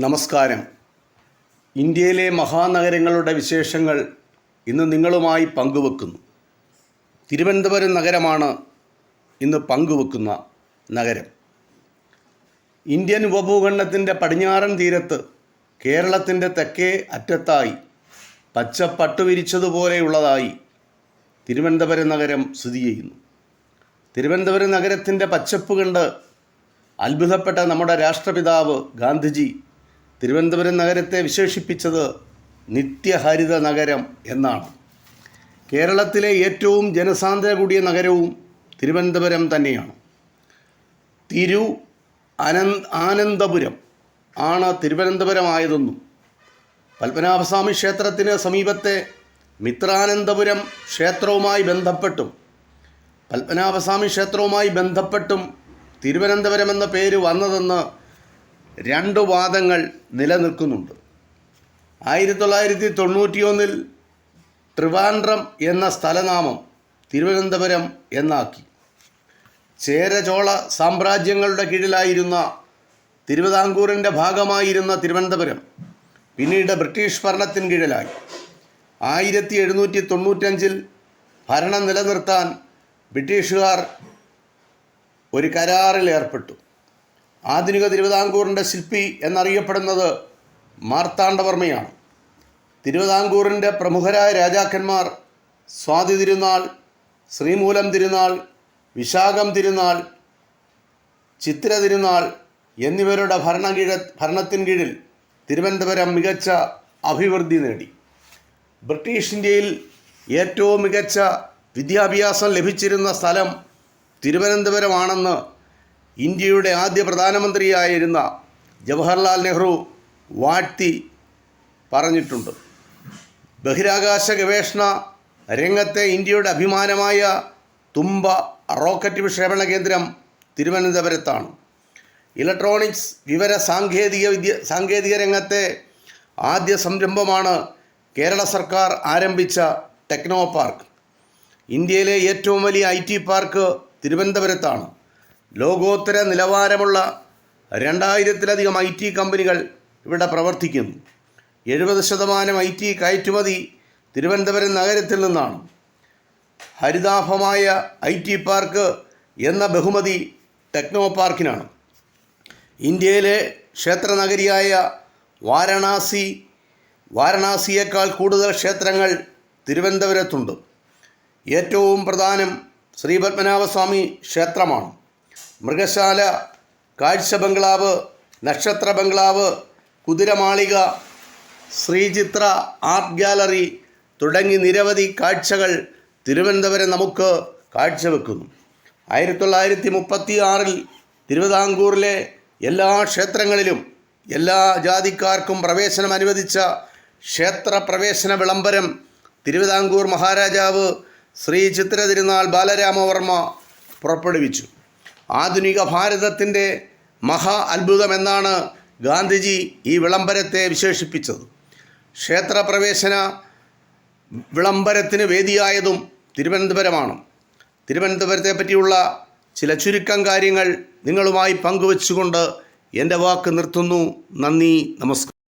നമസ്കാരം. ഇന്ത്യയിലെ മഹാനഗരങ്ങളുടെ വിശേഷങ്ങൾ ഇന്ന് നിങ്ങളുമായി പങ്കുവെക്കുന്നു. തിരുവനന്തപുരം നഗരമാണ് ഇന്ന് പങ്കുവെക്കുന്ന നഗരം. ഇന്ത്യൻ ഉപഭൂഖണ്ഡത്തിന്റെ പടിഞ്ഞാറൻ തീരത്ത് കേരളത്തിന്റെ തെക്കേ അറ്റത്തായി പച്ച പട്ടുവിരിച്ചതുപോലെയുള്ളതായി തിരുവനന്തപുരം നഗരം സ്ഥിതി ചെയ്യുന്നു. തിരുവനന്തപുരം നഗരത്തിന്റെ പച്ചപ്പ് കണ്ട് അത്ഭുതപ്പെട്ട നമ്മുടെ രാഷ്ട്രപിതാവ് ഗാന്ധിജി തിരുവനന്തപുരം നഗരത്തെ വിശേഷിപ്പിച്ചത് നിത്യഹരിത നഗരം എന്നാണ്. കേരളത്തിലെ ഏറ്റവും ജനസാന്ദ്രത കൂടിയ നഗരവും തിരുവനന്തപുരം തന്നെയാണ്. തിരു അനന് ആനന്ദപുരം ആണ് തിരുവനന്തപുരമായതെന്നും പത്മനാഭസ്വാമി ക്ഷേത്രത്തിന് സമീപത്തെ മിത്രാനന്തപുരം ക്ഷേത്രവുമായി ബന്ധപ്പെട്ടും പത്മനാഭസ്വാമി ക്ഷേത്രവുമായി ബന്ധപ്പെട്ടും തിരുവനന്തപുരം എന്ന പേര് വന്നതെന്ന് രണ്ട് വാദങ്ങൾ നിലനിൽക്കുന്നുണ്ട്. ആയിരത്തി തൊള്ളായിരത്തി തൊണ്ണൂറ്റിയൊന്നിൽ ട്രിവാൻഡ്രം എന്ന സ്ഥലനാമം തിരുവനന്തപുരം എന്നാക്കി. ചേരചോള സാമ്രാജ്യങ്ങളുടെ കീഴിലായിരുന്ന തിരുവിതാംകൂറിന്റെ ഭാഗമായിരുന്ന തിരുവനന്തപുരം പിന്നീട് ബ്രിട്ടീഷ് ഭരണത്തിന് കീഴിലായി. ആയിരത്തി എഴുന്നൂറ്റി തൊണ്ണൂറ്റഞ്ചിൽ ഭരണം നിലനിർത്താൻ ബ്രിട്ടീഷുകാർ ഒരു കരാറിൽ ഏർപ്പെട്ടു. ആധുനിക തിരുവിതാംകൂറിന്റെ ശില്പി എന്നറിയപ്പെടുന്നത് മാർത്താണ്ഡവർമ്മയാണ്. തിരുവിതാംകൂറിന്റെ പ്രമുഖരായ രാജാക്കന്മാർ സ്വാതി തിരുനാൾ ശ്രീമൂലം തിരുനാൾ വിശാഖം തിരുനാൾ ചിത്ര തിരുനാൾ എന്നിവരുടെ ഭരണകീഴ ഭരണത്തിൻ കീഴിൽ തിരുവനന്തപുരം മികച്ച അഭിവൃദ്ധി നേടി. ബ്രിട്ടീഷ് ഇന്ത്യയിൽ ഏറ്റവും മികച്ച വിദ്യാഭ്യാസം ലഭിച്ചിരുന്ന സ്ഥലം തിരുവനന്തപുരമാണെന്ന് ഇന്ത്യയുടെ ആദ്യ പ്രധാനമന്ത്രിയായിരുന്ന ജവഹർലാൽ നെഹ്റു വാഴ്ത്തി പറഞ്ഞിട്ടുണ്ട്. ബഹിരാകാശ ഗവേഷണ രംഗത്തെ ഇന്ത്യയുടെ അഭിമാനമായ തുമ്പ റോക്കറ്റ് വിക്ഷേപണ കേന്ദ്രം തിരുവനന്തപുരത്താണ്. ഇലക്ട്രോണിക്സ് വിവര സാങ്കേതിക വിദ്യ സാങ്കേതിക രംഗത്തെ ആദ്യ സംരംഭമാണ് കേരള സർക്കാർ ആരംഭിച്ച ടെക്നോ പാർക്ക്. ഇന്ത്യയിലെ ഏറ്റവും വലിയ ഐ ടി പാർക്ക് തിരുവനന്തപുരത്താണ്. ലോകോത്തര നിലവാരമുള്ള രണ്ടായിരത്തിലധികം ഐ ടി കമ്പനികൾ ഇവിടെ പ്രവർത്തിക്കുന്നു. എഴുപത് ശതമാനം ഐ ടി കയറ്റുമതി തിരുവനന്തപുരം നഗരത്തിൽ നിന്നാണ്. ഹരിതാഭമായ ഐ ടി പാർക്ക് എന്ന ബഹുമതി ടെക്നോ പാർക്കിനാണ്. ഇന്ത്യയിലെ ക്ഷേത്രനഗരിയായ വാരണാസി വാരണാസിയേക്കാൾ കൂടുതൽ ക്ഷേത്രങ്ങൾ തിരുവനന്തപുരത്തുണ്ട്. ഏറ്റവും പ്രധാനം ശ്രീപത്മനാഭസ്വാമി ക്ഷേത്രമാണ്. മൃഗശാല കാഴ്ച ബംഗ്ലാവ് നക്ഷത്ര ബംഗ്ലാവ് കുതിരമാളിക ശ്രീചിത്ര ആർട്ട് ഗാലറി തുടങ്ങി നിരവധി കാഴ്ചകൾ തിരുവനന്തപുരം നമുക്ക് കാഴ്ചവെക്കുന്നു. ആയിരത്തി തൊള്ളായിരത്തി മുപ്പത്തി ആറിൽ തിരുവിതാംകൂറിലെ എല്ലാ ക്ഷേത്രങ്ങളിലും എല്ലാ ജാതിക്കാർക്കും പ്രവേശനം അനുവദിച്ച ക്ഷേത്ര പ്രവേശന വിളംബരം തിരുവിതാംകൂർ മഹാരാജാവ് ശ്രീ ചിത്ര തിരുനാൾ ബാലരാമവർമ്മ പുറപ്പെടുവിച്ചു. ആധുനിക ഭാരതത്തിന്റെ മഹാ അത്ഭുതമെന്നാണ് ഗാന്ധിജി ഈ വിളംബരത്തെ വിശേഷിപ്പിച്ചത്. ക്ഷേത്രപ്രവേശന വിളംബരത്തിന് വേദിയായതും തിരുവനന്തപുരമാണ്. തിരുവനന്തപുരത്തെ പറ്റിയുള്ള ചില ചുരുക്കം കാര്യങ്ങൾ നിങ്ങളുമായി പങ്കുവച്ചുകൊണ്ട് എന്റെ വാക്ക് നിർത്തുന്നു. നന്ദി നമസ്കാരം.